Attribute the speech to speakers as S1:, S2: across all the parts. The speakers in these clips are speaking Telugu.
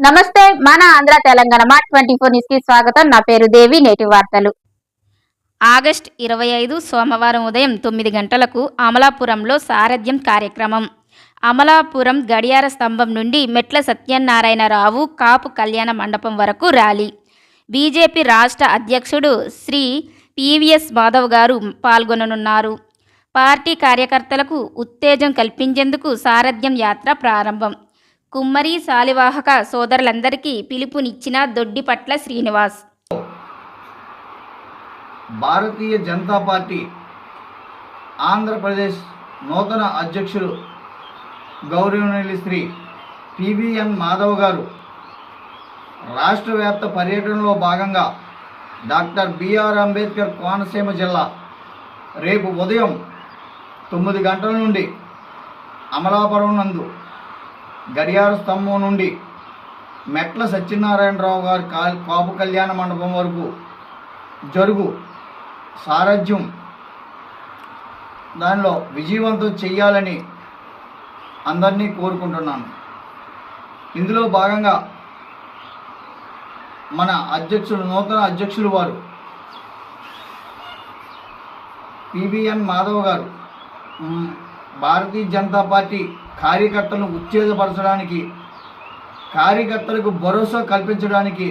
S1: నమస్తే మన ఆంధ్ర తెలంగాణ మా ట్వంటీ ఫోర్ న్యూస్కి స్వాగతం. నా పేరు దేవి నేటి వార్తలు. ఆగస్ట్ ఇరవై ఐదు సోమవారం ఉదయం తొమ్మిది గంటలకు అమలాపురంలో సారథ్యం కార్యక్రమం. అమలాపురం గడియార స్తంభం నుండి మెట్ల సత్యనారాయణరావు కాపు కళ్యాణ మండపం వరకు ర్యాలీ. బీజేపీ రాష్ట్ర అధ్యక్షుడు శ్రీ పివిఎస్ మాధవ్ గారు పాల్గొననున్నారు. పార్టీ కార్యకర్తలకు ఉత్తేజం కల్పించేందుకు సారథ్యం యాత్ర ప్రారంభం. కుమ్మరి శాలివాహక సోదరులందరికీ పిలుపునిచ్చిన దొడ్డిపట్ల శ్రీనివాస్.
S2: భారతీయ జనతా పార్టీ ఆంధ్రప్రదేశ్ నూతన అధ్యక్షులు గౌరవనీయులు శ్రీ పివిఎన్ మాధవ్ గారు రాష్ట్ర వ్యాప్త పర్యటనలో భాగంగా డాక్టర్ బిఆర్ అంబేద్కర్ కోనసీమ జిల్లా రేపు ఉదయం తొమ్మిది గంటల నుండి అమలాపురం నందు గడియార స్తంభం నుండి మెట్ల సత్యనారాయణరావు గారి కా- కాపు కళ్యాణ మండపం వరకు జరుగు సారథ్యం. దానిలో విజయవంతం చేయాలని అందరినీ కోరుకుంటున్నాను. ఇందులో భాగంగా మన అధ్యక్షులు నూతన అధ్యక్షులు వారు పిబిఎన్ మాధవ్ గారు భారతీయ జనతా పార్టీ కార్యకర్తలను ఉత్తేజపరచడానికి కార్యకర్తలకు భరోసా కల్పించడానికి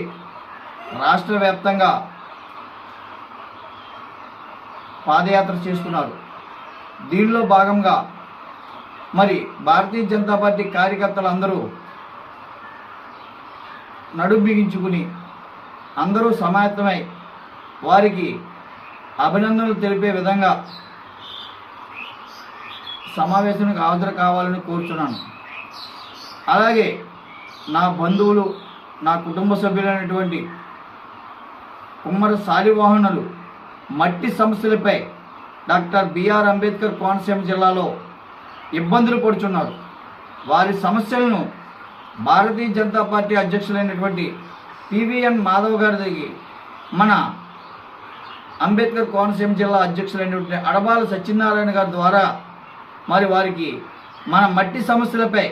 S2: రాష్ట్ర వ్యాప్తంగా పాదయాత్ర చేస్తున్నారు. దీనిలో భాగంగా మరి భారతీయ జనతా పార్టీ కార్యకర్తలు అందరూ నడుం బిగించుకుని అందరూ సమాయత్తమై వారికి అభినందనలు తెలిపే విధంగా సమావేశానికి హాజరు కావాలని కోరుచున్నాను. అలాగే నా బంధువులు నా కుటుంబ సభ్యులైనటువంటి కుమ్మర శాలివాహనులు మట్టి సమస్యలపై డాక్టర్ బిఆర్ అంబేద్కర్ కోనసీమ జిల్లాలో ఇబ్బందులు పడుచున్నారు. వారి సమస్యలను భారతీయ జనతా పార్టీ అధ్యక్షులైనటువంటి పివిఎన్ మాధవ్ గారికి మన అంబేద్కర్ కోనసీమ జిల్లా అధ్యక్షులైనటువంటి అడబాల సత్యనారాయణ గారి ద్వారా మరి వారికి మన మట్టి సమస్యలపై